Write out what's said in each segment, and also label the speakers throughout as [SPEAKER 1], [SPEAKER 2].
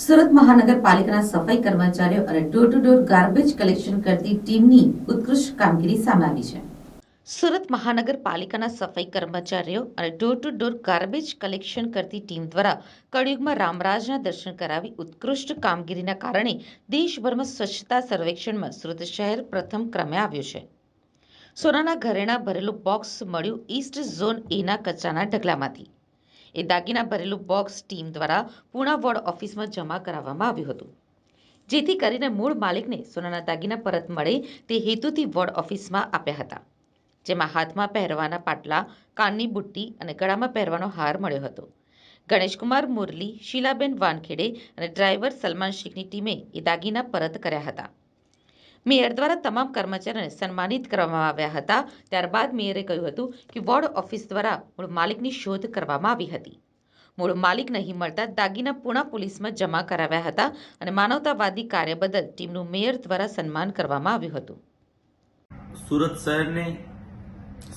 [SPEAKER 1] સુરત મહાનગરપાલિકાના સફાઈ કર્મચારીઓ અને door to door garbage collection કરતી ટીમની ઉત્કૃષ્ટ કામગીરી સામે આવી છે. સુરત મહાનગરપાલિકાના સફાઈ કર્મચારીઓ અને door to door garbage collection કરતી ટીમ દ્વારા કળિયુગમાં રામરાજના દર્શન કરાવી ઉત્કૃષ્ટ કામગીરીના કારણે દેશભરમાં સ્વચ્છતા સર્વેક્ષણમાં સુરત શહેર પ્રથમ ક્રમે આવ્યું છે. સોનાના ઘરેણા ભરેલું બોક્સ મળ્યું ઈસ્ટ ઝોન એના કચરાના ઢગલામાંથી. એ દાગીના ભરેલું બોક્સ ટીમ દ્વારા પૂણા વોર્ડ ઓફિસમાં જમા કરાવવામાં આવ્યું હતું. જેથી કરીને મૂળ માલિકને સોનાના દાગીના પરત મળે તે હેતુથી વોર્ડ ઓફિસમાં આપ્યા હતા. જેમાં હાથમાં પહેરવાના પાટલા, કાનની બુટ્ટી અને ગળામાં પહેરવાનો હાર મળ્યો હતો. ગણેશકુમાર મુરલી, શીલાબેન વાનખેડે અને ડ્રાઈવર સલમાન શેખની ટીમે એ દાગીના પરત કર્યા હતા. મેયર દ્વારા તમામ કર્મચારીઓને સન્માનિત કરવામાં આવ્યા હતા. ત્યારબાદ મેયરે કહ્યું હતું કે વોર્ડ ઓફિસ દ્વારા મૂળ માલિકની શોધ કરવામાં આવી હતી. મૂળ માલિક નહીં મળતા દાગીના પૂણા પોલીસમાં જમા કરાવ્યા હતા અને માનવતાવાદી કાર્ય બદલ ટીમનું મેયર દ્વારા સન્માન કરવામાં આવ્યું હતું.
[SPEAKER 2] સુરત શહેરને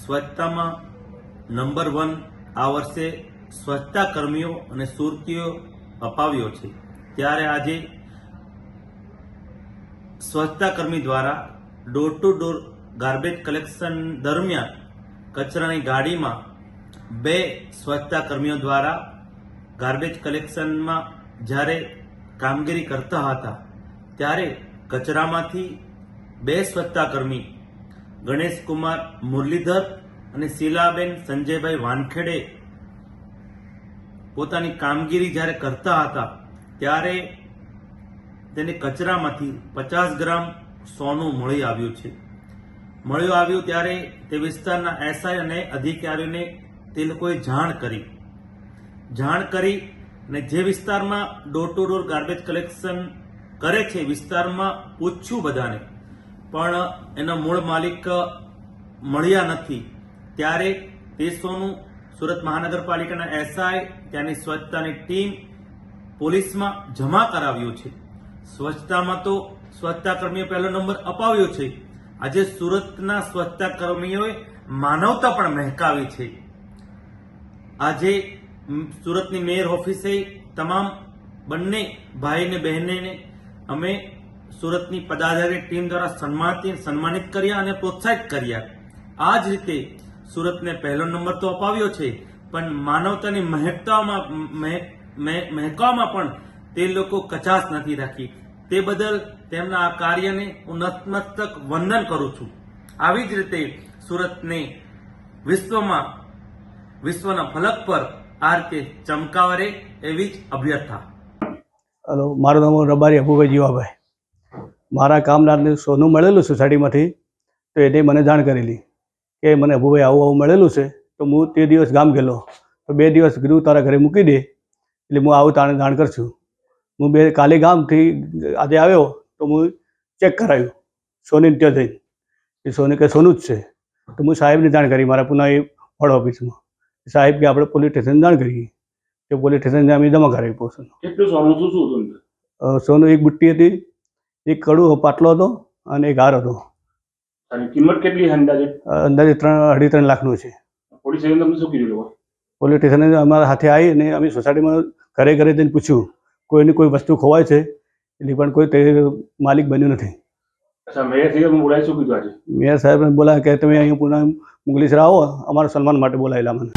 [SPEAKER 2] સ્વચ્છતામાં નંબર વન આ વર્ષે સ્વચ્છતા કર્મીઓ અને સુરતીઓ અપાવ્યો છે. ત્યારે આજે સ્વચ્છતા કર્મી દ્વારા door to door garbage collection દરમિયાન કચરાની ગાડીમાં બે સ્વચ્છતા કર્મીઓ દ્વારા ગાર્બેજ કલેક્શનમાં જ્યારે કામગીરી કરતા હતા, ત્યારે કચરામાંથી બે સ્વચ્છતા કર્મી, ગણેશ કુમાર મુરલીધર અને શીલાબેન સંજયભાઈ વાનખેડે પોતાની કામગીરી જ્યારે કરતા હતા, ત્યારે તેને કચરામાંથી પચાસ ગ્રામ સોનું મળી આવ્યું છે. મળ્યું આવ્યું ત્યારે તે વિસ્તારના એસઆઈ અને અધિકારીઓને તે લોકોએ જાણ કરી. જાણ કરી અને જે વિસ્તારમાં door to door garbage collection કરે છે વિસ્તારમાં પૂછ્યું બધાને, પણ એનો મૂળ માલિક મળ્યા નથી. ત્યારે તે સોનું સુરત મહાનગરપાલિકાના એસઆઈ, ત્યાંની સ્વચ્છતાની ટીમ પોલીસમાં જમા કરાવ્યું છે. સ્વચ્છતામાં તો સ્વચ્છતા કર્મીઓ પહેલો નંબર અપાવ્યો છે. આજે સુરતના સ્વચ્છતા કર્મીઓએ માનવતા પણ મહેકાવી છે. આજે સુરતની મેયર ઓફિસે તમામ બંને ભાઈ ને બહેનને અમે સુરતની પદાધારી ટીમ દ્વારા સન્માનિત સન્માનિત કર્યા અને પ્રોત્સાહિત કર્યા. આ જ રીતે સુરતને પહેલો નંબર તો અપાવ્યો છે, પણ માનવતાની મહેકતામાં મહે- મહે- મહેકવામાં પણ તે લોકો કચાશ નથી રાખી. તે બદલ તેમના આ કાર્યને હું નતમસ્તક વંદન કરું છું. આવી જ રીતે સુરતને વિશ્વમાં, વિશ્વના ફલક પર આ રીતે ચમકાવરે એવી જ અભ્યર્થા.
[SPEAKER 3] હલો, મારું નામ રબારી અબુભાઈ જીવાભાઈ. મારા કામદારને સોનું મળેલું સોસાયટીમાંથી તો એને મને જાણ કરેલી કે મને અબુભાઈ આવું આવું મળેલું છે, તો હું તે દિવસ ગામ ગયેલો. તો બે દિવસ કીધું તારા ઘરે મૂકી દે, એટલે હું આવું તાણે જાણ કરશું. હું બે કાલે ગામથી આજે આવ્યો તો હું ચેક કરાવ્યું સોની ત્યાં જઈને. એ સોની કે સોનું જ છે. તો હું સાહેબને જાણ કરી મારા પુના એ વડ ઓફિસમાં. સાહેબ કે આપણે પોલીસ સ્ટેશન જાણ કરીએ. કે પોલીસ સ્ટેશન અમે જમા કરાવી પોસું
[SPEAKER 4] કેટલું સોનું શું શું હતું
[SPEAKER 3] સોનું એક બુટ્ટી હતી એક કડું પાટલો હતો અને એક હાર હતો.
[SPEAKER 4] અને કિંમત કેટલી અંદાજે?
[SPEAKER 3] અંદાજે ત્રણ અઢી ત્રણ લાખનું છે.
[SPEAKER 4] પોલીસ સ્ટેશન તમને શું કીધું
[SPEAKER 3] પોલીસ સ્ટેશને અમારા હાથે આવી અને અમે સોસાયટીમાં ઘરે ઘરે જઈને પૂછ્યું. કોઈની કોઈ વસ્તુ ખોવાય છે એટલે પણ કોઈ તે માલિક બન્યું નથી.
[SPEAKER 4] અચ્છા મેયર સાહેબ બોલાય શું કીધું
[SPEAKER 3] મેયર સાહેબ બોલાયા કે તમે અહીંયા પુના મુગલીસરા આવો અમારા સન્માન માટે બોલાયેલા મને.